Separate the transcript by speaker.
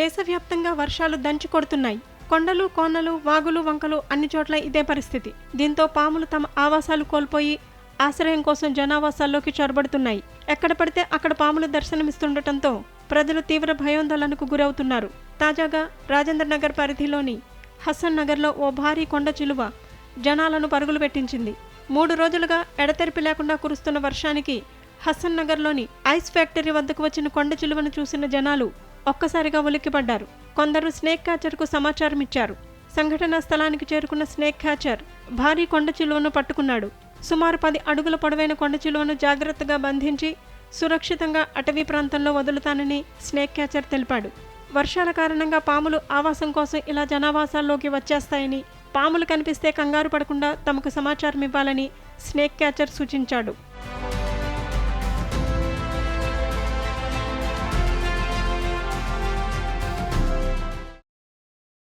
Speaker 1: దేశవ్యాప్తంగా వర్షాలు దంచి కొడుతున్నాయి. కొండలు కోనలు వాగులు వంకలు అన్ని చోట్ల ఇదే పరిస్థితి. దీంతో పాములు తమ ఆవాసాలు కోల్పోయి ఆశ్రయం కోసం జనావాసాల్లోకి చొరబడుతున్నాయి. ఎక్కడ పడితే అక్కడ పాములు దర్శనమిస్తుండటంతో ప్రజలు తీవ్ర భయోందోళనకు గురవుతున్నారు. తాజాగా రాజేంద్ర నగర్ పరిధిలోని హసన్ నగర్లో ఓ భారీ కొండ చిలువ జనాలను పరుగులు పెట్టించింది. మూడు రోజులుగా ఎడతెరిపి లేకుండా కురుస్తున్న వర్షానికి హసన్ నగర్లోని ఐస్ ఫ్యాక్టరీ వద్దకు వచ్చిన కొండ చిలువను చూసిన జనాలు ఒక్కసారిగా ఉలిక్కిపడ్డారు. కొందరు స్నేక్ క్యాచర్కు సమాచారం ఇచ్చారు. సంఘటనా స్థలానికి చేరుకున్న స్నేక్ క్యాచర్ భారీ కొండ చిలువను పట్టుకున్నాడు. సుమారు పది అడుగుల పొడవైన కొండ చిలువను జాగ్రత్తగా బంధించి సురక్షితంగా అటవీ ప్రాంతంలో వదులుతానని స్నేక్ క్యాచర్ తెలిపాడు. వర్షాల కారణంగా పాములు ఆవాసం కోసం ఇలా జనావాసాల్లోకి వచ్చేస్తాయని పాములు కనిపిస్తే కంగారు పడకుండా తమకు సమాచారం ఇవ్వాలని స్నేక్ క్యాచర్ సూచించాడు.